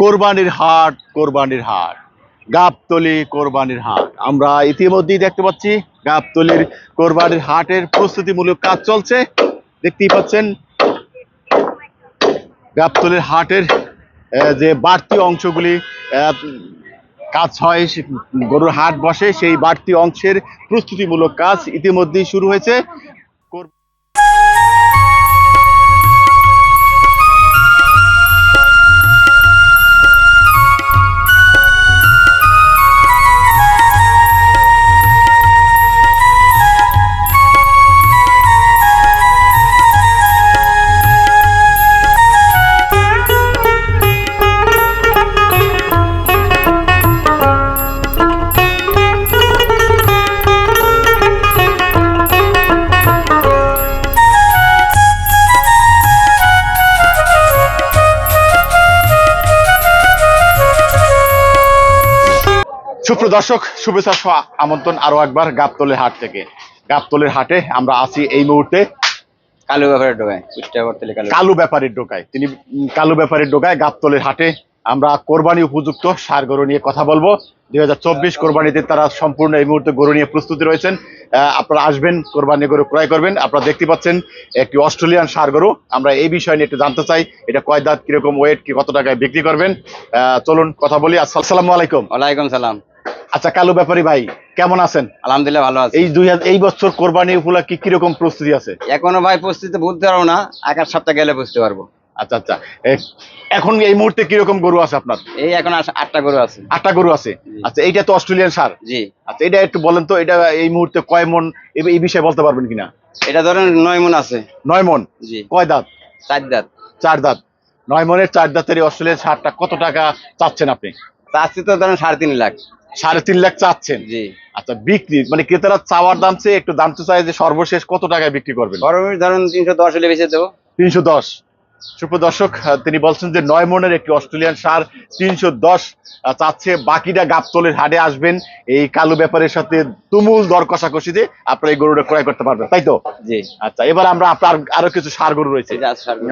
কোরবানির হাট কোরবানির হাট। গাবতলি কোরবানির হাট। আমরা ইতিমধ্যেই দেখতে পাচ্ছি, গাবতলির কোরবানির হাটের প্রস্তুতিমূলক কাজ চলছে। দেখতেই পাচ্ছেন, গাবতলির হাটের যে বাড়তি অংশগুলি কাজ হয় গরুর হাট বসে, সেই বাড়তি অংশের প্রস্তুতিমূলক কাজ ইতিমধ্যেই শুরু হয়েছে। সুপ্রদর্শক শুভেচ্ছা সহ আমন্ত্রণ আরও একবার গাবতলের হাট থেকে। গাবতলের হাটে আমরা আছি এই মুহূর্তে। কালো ব্যাপারে ঢোকায় কুষ্টিয়া করতে কালো। ব্যাপারীর ডোকায়। তিনি কালু ব্যাপারীর ডোকায় গাবতলের হাটে আমরা কোরবানি উপযুক্ত সার গরু নিয়ে কথা বলব। দুই হাজার চব্বিশ কোরবানিতে তারা সম্পূর্ণ এই মুহূর্তে গরু নিয়ে প্রস্তুতি রয়েছেন। আহ, আপনারা আসবেন কোরবানি গরু ক্রয় করবেন। আপনারা দেখতে পাচ্ছেন একটি অস্ট্রেলিয়ান সার গরু। আমরা এই বিষয় নিয়ে একটু জানতে চাই এটা কয় দাঁত কীরকম ওয়েট কি কত টাকায় বিক্রি করবেন? আহ, চলুন কথা বলি। আসসালামু আলাইকুম। ওয়ালাইকুম সালাম। আচ্ছা কালু ব্যাপারী ভাই কেমন আছেন? আলহামদুলিল্লাহ ভালো আছি। এই দুই হাজার- এই বছর কোরবানি উপলক্ষে কীরকম প্রস্তুতি আছে? এখনও ভাই প্রস্তুতি বুঝতে পারব না আধ সপ্তাহ গেলে বুঝতে পারব। আচ্ছা আচ্ছা। এখন এই মুহূর্তে কীরকম গরু আছে আপনার? এই এখন আটটা গরু আছে। আটটা গরু আছে? আচ্ছা এইটা তো অস্ট্রেলিয়ান সার? জি। আচ্ছা এটা একটু বলেন তো এটা এই মুহূর্তে কয় মন এই বিষয়ে বলতে পারবেন কিনা? এটা ধরেন নয় মন আছে। নয় মন? জি। কয় দাঁত? চার দাঁত। চার দাঁত। নয় মনের চার দাঁতের অস্ট্রেলিয়ান সারটা কত টাকা চাচ্ছেন আপনি? চাচ্ছি তো ধরেন সাড়ে তিন লাখ। সাড়ে তিন লাখ চাচ্ছেন। জি। আচ্ছা বিক্রি মানে ক্রেতারা চাওয়ার দাম চেয়ে একটু দাম তো চাই যে সর্বশেষ কত টাকায় বিক্রি করবেন? ধরেন তিনশো দশ হলে বেঁচে দেবো। তিনশো দশ। সুপ্রদর্শক তিনি বলছেন যে নয় মনের একটি অস্ট্রেলিয়ান সার তিনশো দশ চাচ্ছে। বাকিটা গাবতলের হাটে আসবেন। এই কালো ব্যাপারের সাথে তুমুল দর কষাকষিতে আপনারা এই গরুটা ক্রয় করতে পারবেন। তাই তো? জি। আচ্ছা এবার আমরা আপনার আরও কিছু সার গরু রয়েছে।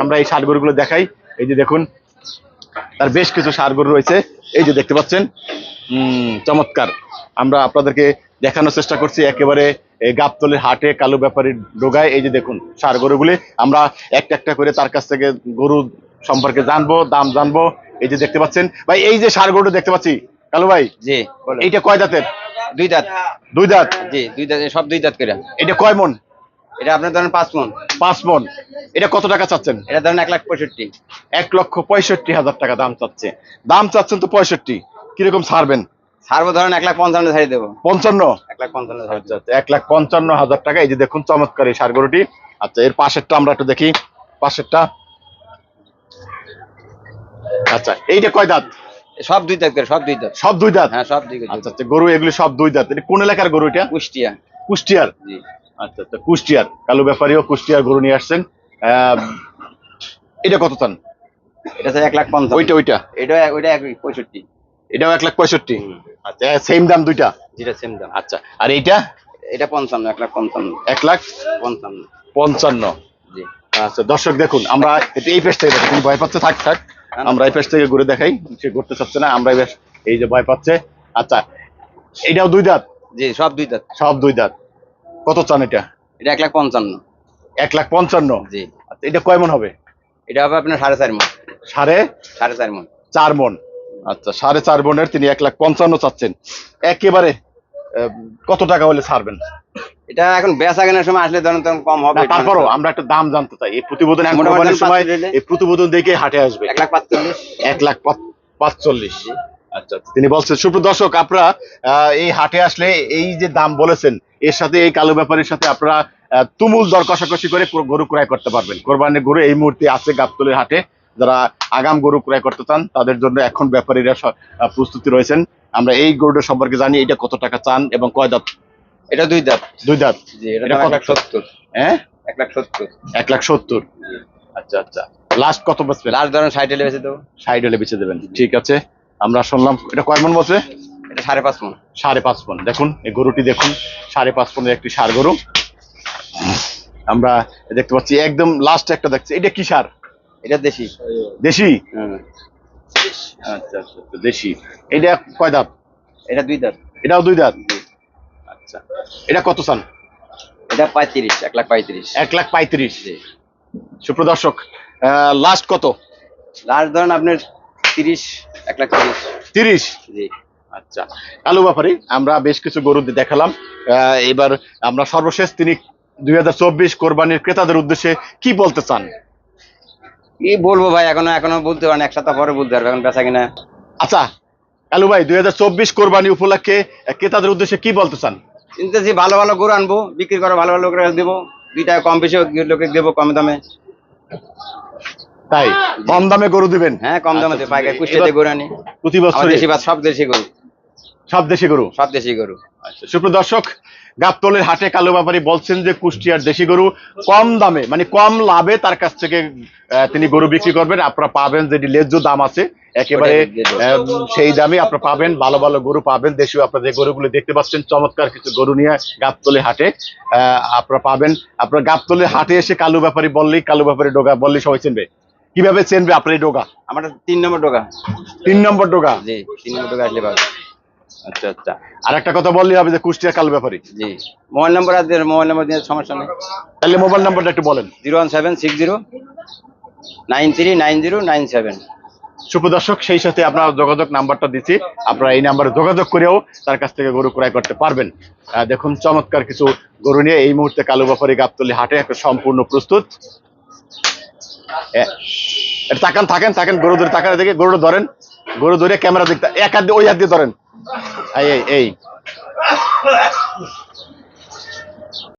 আমরা এই সার গরুগুলো দেখাই। এই যে দেখুন তার বেশ কিছু সার গরু রয়েছে। এই যে দেখতে পাচ্ছেন চমৎকার। আমরা আপনাদেরকে দেখানোর চেষ্টা করছি একেবারে গাবতলের হাটে কালো ব্যাপারীর ডোগায়। এই যে দেখুন সার গরুগুলি। আমরা একটা একটা করে তার কাছ থেকে গরু সম্পর্কে জানব দাম জানব। এই যে দেখতে পাচ্ছেন ভাই এই যে সার গরু দেখতে পাচ্ছি কালু ভাই? জি এইটা কয় দাঁতের? দুই দাঁত। দুই দাঁত? জি দুই দাঁত সব দুই দাঁত করে। এটা কয় মন? এটা আপনার ধরেন পাঁচ মন। পাঁচ মন। এটা কত টাকা চাচ্ছেন? এটা ধরেন এক লাখ পঁয়ষট্টি। এক লক্ষ পঁয়ষট্টি হাজার টাকা দাম চাচ্ছে। দাম চাচ্ছেন তো পঁয়ষট্টি। কীরকম ছাড়বেন? ছাড়বো ধরেন এক লাখ পঞ্চান্ন ছাড়ি দেবো। পঞ্চান্ন? এক লাখ পঞ্চান্ন আচ্ছা আচ্ছা এক লাখ পঞ্চান্ন হাজার টাকা। এই যে দেখুন চমৎকার এই সার গরুটি আচ্ছা এর পাশেরটা আমরা একটু দেখি। পাশেরটা। আচ্ছা এইটা কয় দাঁত? সব দুই দাঁত সব দুই দাঁত। সব দুই দাঁত? হ্যাঁ সব দুই দাঁত। আচ্ছা আচ্ছা গরু এগুলি সব দুই দাঁত। এটা কোন এলাকার গরু এটা? কুষ্টিয়া। কুষ্টিয়ার। জি। আচ্ছা আচ্ছা কুষ্টিয়ার কালু ব্যাপারীও কুষ্টিয়ার গরু নিয়ে আসছেন। আহ, এটা কত চান এটা তো এক লাখ পঞ্চান্ন ওইটা ওইটা? এটা ওইটা এক পঁয়ষট্টি। এটাও এক লাখ পঁয়ষট্টি? আচ্ছা সেম দাম দুইটা? যেটা সেম দাম। আচ্ছা আর এইটা? এটা পঞ্চান্ন এক লাখ পঞ্চান্ন। এক লাখ পঞ্চান্ন। পঞ্চান্ন। জি। আচ্ছা দর্শক দেখুন আমরা একটু এই পেজ থেকে দেখি তিনি ভয় পাচ্ছে? থাক থাক। আমরা এই পেজ থেকে ঘুরে দেখাই সে ঘুরতে চাচ্ছে না আমরা এই বেশ এই যে ভয় পাচ্ছে। আচ্ছা এটাও দুই দাঁত? জি সব দুই দাঁত। সব দুই দাঁত। কত চান এটা? এটা এক লাখ পঞ্চান্ন। এক লাখ পঞ্চান্ন? জি। আচ্ছা, এটা কয় মন হবে? এটা হবে আপনার সাড়ে চার মন। সাড়ে? সাড়ে চার মন। চার মন। আচ্ছা সাড়ে চার মনের তিনি এক লাখ পঞ্চান্ন চাচ্ছেন। একেবারে কত টাকা হলে ছাড়বেন? এটা এখন বেচা কেনার সময় আসলে ধরেন তখন কম হবে। তারপরও আমরা একটা দাম জানতে চাই। এই প্রতিবেদন কোরবানির সময় এই প্রতিবেদন দেখে হাটে আসবে। এক লাখ পাঁচচল্লিশ। এক লাখ পাঁচচল্লিশ। আচ্ছা আচ্ছা। তিনি বলছেন সুপ্র দর্শক আপনারা আহ, এই হাটে আসলে এই যে দাম বলেছেন এর সাথে এই কালো ব্যাপারের সাথে আপনারা তুমুল দর কষাকষি করে গরু- ক্রয় করতে পারবেন। কোরবানির গরু এই মুহূর্তে আছে গাবতলের হাটে। যারা আগাম গরু ক্রয় করতে চান তাদের জন্য এখন ব্যাপারীরা প্রস্তুতি রয়েছেন। আমরা এই গরুটা সম্পর্কে জানি এটা কত টাকা চান এবং কয় দাঁত? এটা দুই দাঁত। দুই দাঁত? এটা এটা এক লাখ সত্তর। হ্যাঁ? এক লাখ সত্তর। এক লাখ সত্তর? আচ্ছা আচ্ছা। লাস্ট কত বসবে লাস্ট ধরেন ষাট হলে বেঁচে দেবো। সাইড হলে বেঁচে দেবেন। ঠিক আছে। আমরা শুনলাম এটা কয় মন বসবে সাড়ে পাঁচ মন। সাড়ে পাঁচ পন দেখুন এই গরুটি দেখুন সাড়ে পাঁচ পনেরো একটি সার গরু। আমরা দেখতে পাচ্ছি একদম লাস্ট একটা দেখছি। এটা কি সার? এটা দেশি। দেশি? আচ্ছা আচ্ছা আচ্ছা, দেশি। এটা কয় দাঁত? এটা দুই দাঁত। এটাও দুই দাঁত? আচ্ছা। এটা কত সান এটা পঁয়ত্রিশ এক লাখ পঁয়ত্রিশ। এক লাখ পঁয়ত্রিশ। সুপ্রদর্শক লাস্ট কত? লাস্ট ধরেন আপনার তিরিশ এক লাখ তিরিশ। তিরিশ? জি। আচ্ছা। কালু ব্যাপারে আমরা বেশ কিছু গরু দেখালাম। এবার আমরা সর্বশেষ তিনি দুই হাজার চব্বিশ কোরবানির ক্রেতাদের উদ্দেশ্যে কি বলতে চান? কি বলব ভাই এখনও এখনও বলতে পারেন এক সপ্তাহ পরে বলতে পারবে এখন বেচা কিনা। আচ্ছা কালু ভাই দুই হাজার চব্বিশ কোরবানি উপলক্ষে ক্রেতাদের উদ্দেশ্যে কি বলতে চান? চিন্তাছি ভালো ভালো গরু আনব বিক্রি করে ভালো ভালো করে দেবো দুই টাকা কম বেশি লোকে দেবো কম দামে। তাই? কম দামে গরু দিবেন? হ্যাঁ কম দামে আচ্ছা, পাইকারি কুষ্টিতে গরু আনি। প্রতি বছর সব দেশি গরু। সব দেশি গরু? সব দেশি গরু। আচ্ছা সুপ্রদর্শক গাবতলের হাটে কালো ব্যাপারী বলছেন যে কুষ্টিয়ার দেশি গরু কম দামে মানে কম লাভে তার কাছ থেকে তিনি গরু বিক্রি করবেন। আপনারা পাবেন যেটি লেজ্জ দাম আছে একেবারে সেই দামে আপনারা পাবেন ভালো ভালো গরু পাবেন। দেশীয় আপনারা যে গরুগুলো দেখতে পাচ্ছেন চমৎকার কিছু গরু নিয়ে গাবতলি হাটে আহ, আপনারা পাবেন। আপনারা গাবতলির হাটে এসে কালু ব্যাপারী বললেই কালু ব্যাপারী ডোগা বললেই সবাই চিনবে। কীভাবে চিনবে আপনার এই ডোগা? আমার তিন নম্বর টাকা তিন নম্বর ডোগা? জি তিন নম্বর টাকা আসলে পাবে আচ্ছা আচ্ছা। আর একটা কথা বললেই হবে যে কুষ্টিয়া কালু ব্যাপারী। জি। মোবাইল নম্বর আছে মোবাইল নম্বর দিয়ে সমস্যা নেই। তাহলে মোবাইল নাম্বারটা একটু বলেন। Zero one seven six zero nine three nine zero nine seven. সুপ্রদর্শক সেই সাথে আপনার যোগাযোগ নাম্বারটা দিচ্ছি। আপনারা এই নাম্বারে যোগাযোগ করেও তার কাছ থেকে গরু ক্রয় করতে পারবেন। দেখুন চমৎকার কিছু গরু নিয়ে এই মুহূর্তে কালু বাফারি গাবতলি হাটে একটা সম্পূর্ণ প্রস্তুত। তাকান থাকেন থাকেন গরু ধরে তাকান দেখে গরুটা ধরেন। গরু ধরে ক্যামেরা দেখতে এক হাত দিয়ে ওই হাত দিয়ে ধরেন। এই এই এই